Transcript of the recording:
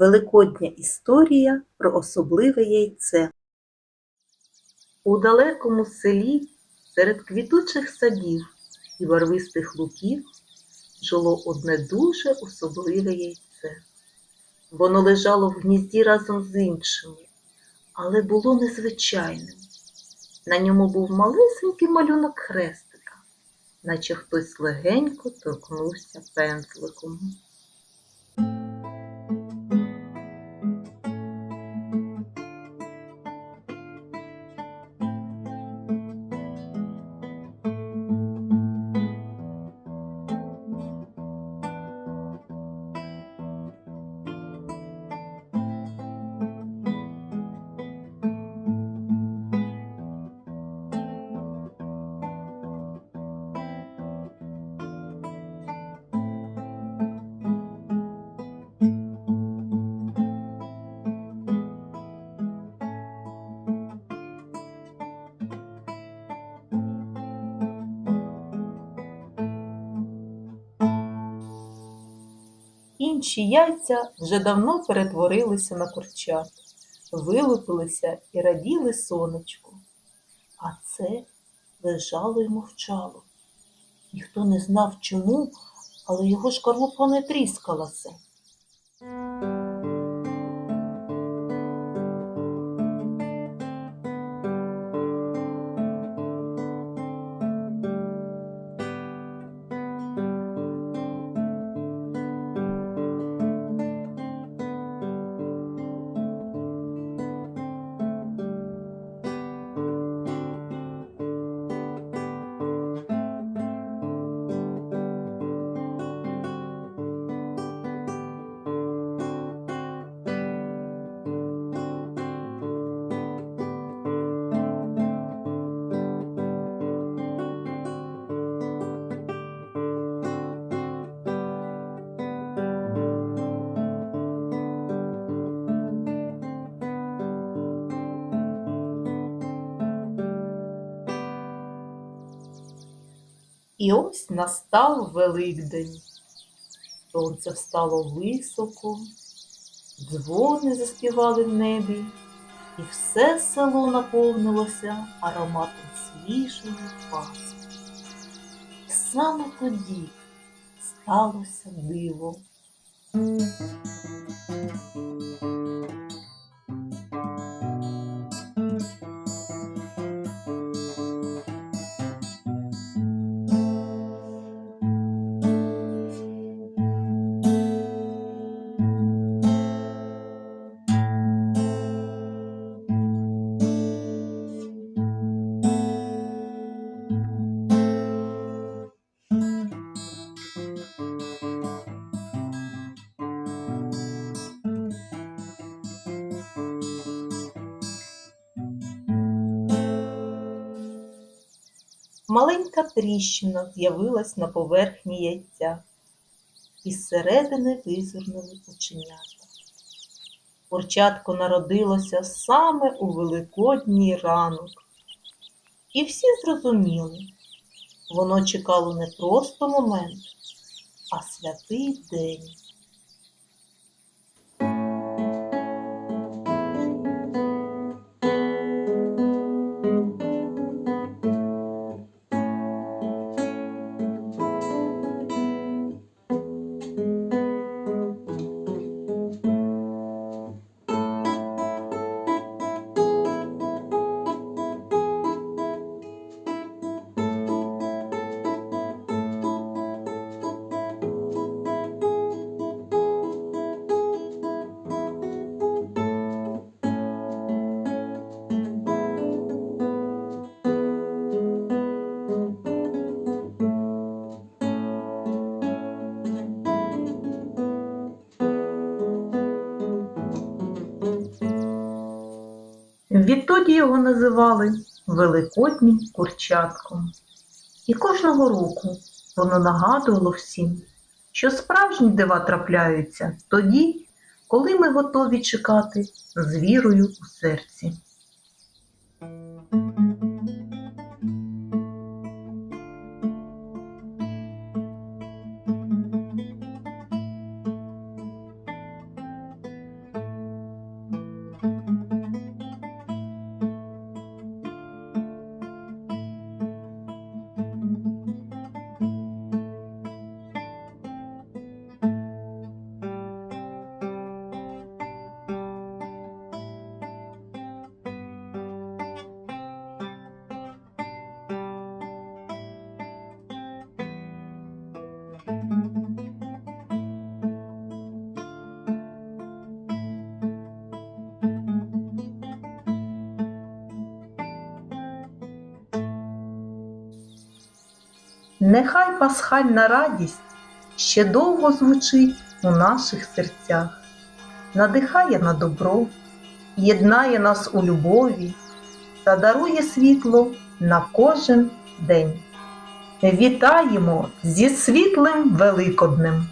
Великодня історія про особливе яйце. У далекому селі серед квітучих садів і барвистих луків жило одне дуже особливе яйце. Воно лежало в гнізді разом з іншими, але було незвичайним. На ньому був малесенький малюнок хрестика, наче хтось легенько торкнувся пензликом. Інші яйця вже давно перетворилися на курчат, вилупилися і раділи сонечку. А це лежало й мовчало. Ніхто не знав чому, але його шкарлупа не тріскалася. І ось настав Великдень. Сонце встало високо, дзвони заспівали в небі, і все село наповнилося ароматом свіжої паски. І саме тоді сталося диво. Маленька тріщина з'явилась на поверхні яйця, і зсередини визирнули оченята. Курчатко народилося саме у великодній ранок. І всі зрозуміли, воно чекало не просто момент, а святий день. Відтоді його називали Великоднім курчатком. І кожного року воно нагадувало всім, що справжні дива трапляються тоді, коли ми готові чекати з вірою у серці. Нехай пасхальна радість ще довго звучить у наших серцях, надихає на добро, єднає нас у любові та дарує світло на кожен день. Вітаємо зі світлим Великоднем!